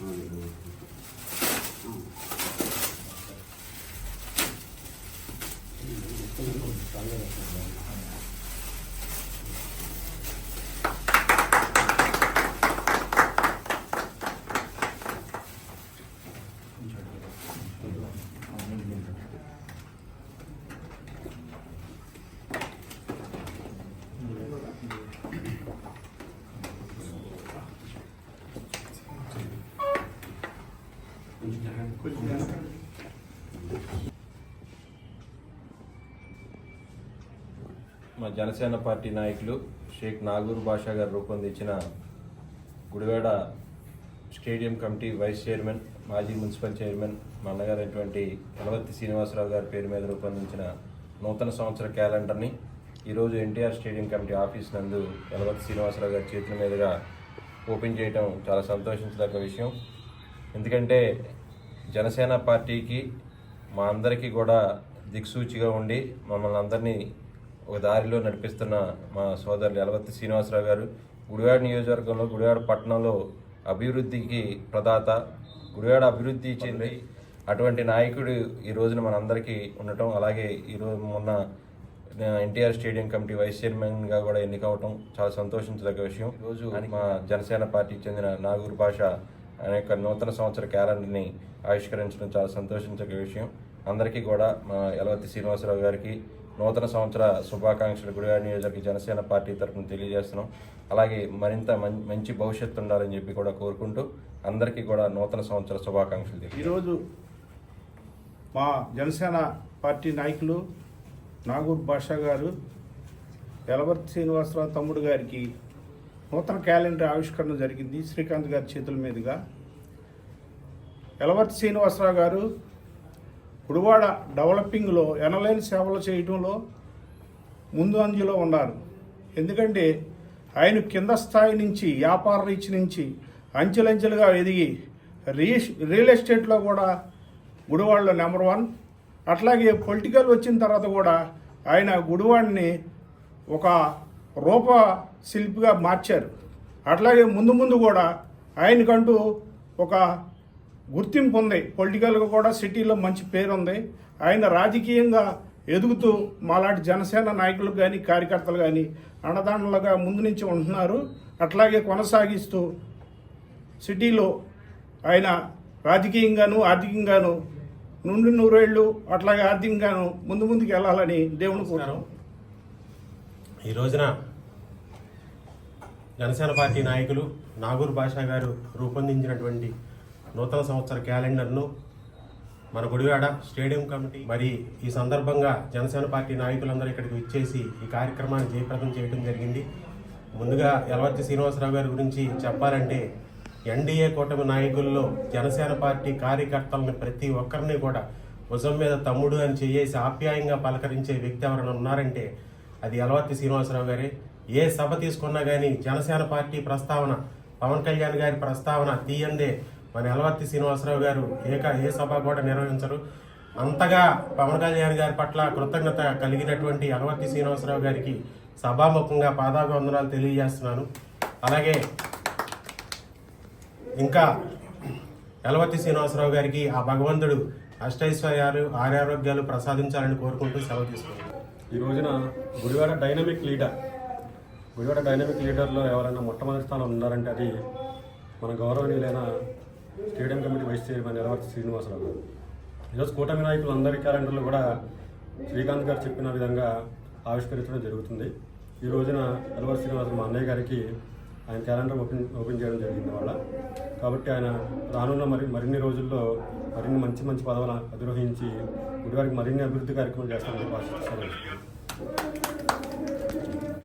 응. మా జనసేన పార్టీ నాయకులు షేక్ నాగూర్ బాషా గారు రూపొందించిన Gudivada stadium committee vice chairman మాజీ మున్సిపల్ చైర్మన్ మా అన్నగారైనటువంటి కలవర్తి శ్రీనివాసరావు గారి పేరు మీద రూపొందించిన నూతన సంవత్సర క్యాలెండర్ని ఈరోజు ఎన్టీఆర్ స్టేడియం కమిటీ ఆఫీస్ నందు కలవర్తి శ్రీనివాసరావు గారి చేతుల మీదుగా ఓపెన్ చేయడం చాలా సంతోషించదగ్గ విషయం. ఎందుకంటే జనసేన పార్టీకి మా అందరికీ కూడా దిక్సూచిగా ఉండి మమ్మల్ని అందరినీ ఒక దారిలో నడిపిస్తున్న మా సోదరులు యలవత్తి శ్రీనివాసరావు గారు గుడివాడ నియోజకవర్గంలో గుడివాడ పట్టణంలో అభివృద్ధికి ప్రదాత గుడివాడ అభివృద్ధి చెంది అటువంటి నాయకుడు ఈ రోజున మనందరికీ ఉండటం అలాగే ఈరోజు మొన్న ఎన్టీఆర్ స్టేడియం కమిటీ వైస్ చైర్మన్గా కూడా ఎన్నికవటం చాలా సంతోషించదగ్గ విషయం. ఈరోజు మా జనసేన పార్టీకి చెందిన నాగూర్ భాష ఆయన యొక్క నూతన సంవత్సర క్యాలెండర్ని ఆవిష్కరించడం చాలా సంతోషించదగ్గ విషయం. అందరికీ కూడా మా యలవత్తి శ్రీనివాసరావు గారికి నూతన సంవత్సర శుభాకాంక్షలు. గుడివాడ నియోజకవర్గ జనసేన పార్టీ తరఫున తెలియజేస్తున్నాం. అలాగే మరింత మంచి భవిష్యత్తు ఉండాలని చెప్పి కూడా కోరుకుంటూ అందరికీ కూడా నూతన సంవత్సర శుభాకాంక్షలు ఈరోజు మా జనసేన పార్టీ నాయకులు నాగూర్ బాషా గారు ఎలవర్తి శ్రీనివాసరావు తమ్ముడు గారికి నూతన క్యాలెండర్ ఆవిష్కరణ జరిగింది శ్రీకాంత్ గారి చేతుల మీదుగా. ఎలవర్తి శ్రీనివాసరావు గారు గుడివాడ డెవలపింగ్లో ఎనలైన్ సేవలు చేయడంలో ముందు అంజులో ఉన్నారు. ఎందుకంటే ఆయన కింద స్థాయి నుంచి వ్యాపార రీచ్ నుంచి అంచెలంచెలుగా ఎదిగి రీ రియల్ ఎస్టేట్లో కూడా గుడివాడలో నెంబర్ వన్. అట్లాగే పొలిటికల్ వచ్చిన తర్వాత కూడా ఆయన గుడివాడిని ఒక రూప శిల్పిగా మార్చారు. అట్లాగే ముందు ముందు కూడా ఆయనకంటూ ఒక గుర్తింపు ఉంది పొలిటికల్గా కూడా సిటీలో మంచి పేరు ఉంది ఆయన రాజకీయంగా ఎదుగుతూ మాలాంటి జనసేన నాయకులు కానీ కార్యకర్తలు కానీ అన్నదానులుగా ముందు నుంచి ఉంటున్నారు. అట్లాగే కొనసాగిస్తూ సిటీలో ఆయన రాజకీయంగాను ఆర్థికంగాను నుండి నూరేళ్ళు అట్లాగే ఆర్థికంగాను ముందు ముందుకు వెళ్ళాలని దేవుని కోరాను ఈ రోజున జనసేన పార్టీ నాయకులు నాగూర్ బాషా గారు రూపొందించినటువంటి నూతన సంవత్సర క్యాలెండర్ను మన గుడివాడ స్టేడియం కమిటీ మరి ఈ సందర్భంగా జనసేన పార్టీ నాయకులందరూ ఇక్కడికి వచ్చేసి ఈ కార్యక్రమాన్ని జయప్రదం చేయడం జరిగింది. ముందుగా ఎలవర్తి శ్రీనివాసరావు గారి గురించి చెప్పాలంటే ఎన్డీఏ కూటమి నాయకుల్లో జనసేన పార్టీ కార్యకర్తలను ప్రతి ఒక్కరిని కూడా భుజం మీద తమ్ముడు అని చేసి ఆప్యాయంగా పలకరించే వ్యక్తి ఎవరైనా ఉన్నారంటే అది ఎలవర్తి శ్రీనివాసరావు గారే. ఏ సభ తీసుకున్నా కానీ జనసేన పార్టీ ప్రస్తావన పవన్ కళ్యాణ్ గారి ప్రస్తావన తీయందే మన యలవర్తి శ్రీనివాసరావు గారు ఏక ఏ సభ కూడా నిర్వహించరు. అంతగా పవన్ కళ్యాణ్ గారి పట్ల కృతజ్ఞత కలిగినటువంటి యలవర్తి శ్రీనివాసరావు గారికి సభాముఖంగా పాదాభివందనాలు తెలియజేస్తున్నాను. అలాగే ఇంకా ఎలవర్తి శ్రీనివాసరావు గారికి ఆ భగవంతుడు అష్టైశ్వర్యాలు ఆరోగ్యాలు ప్రసాదించాలని కోరుకుంటూ సెలవు తీసుకున్నాను ఈ రోజున Gudivada dynamic leader Gudivada dynamic లీడర్లో ఎవరైనా మొట్టమొదటి స్థానం ఉన్నారంటే అది మన గౌరవనీయులైన stadium committee vice chairman Elavarthi Srinivasarao గారు. ఈరోజు కూటమి నాయకులు అందరి క్యాలెండర్లు కూడా శ్రీకాంత్ గారు చెప్పిన విధంగా ఆవిష్కరించడం జరుగుతుంది. ఈ రోజున ఎలవర్తి శ్రీనివాసరావు మా అన్నయ్య గారికి ఆయన క్యాలెండర్ ఓపెన్ ఓపెన్ చేయడం జరిగింది వాళ్ళ. కాబట్టి ఆయన రానున్న మరి మరిన్ని రోజుల్లో మరిన్ని మంచి మంచి పదవులు అధిరోహించి గుడివారికి మరిన్ని అభివృద్ధి కార్యక్రమాలు చేస్తామని ఆశిస్తున్నాను.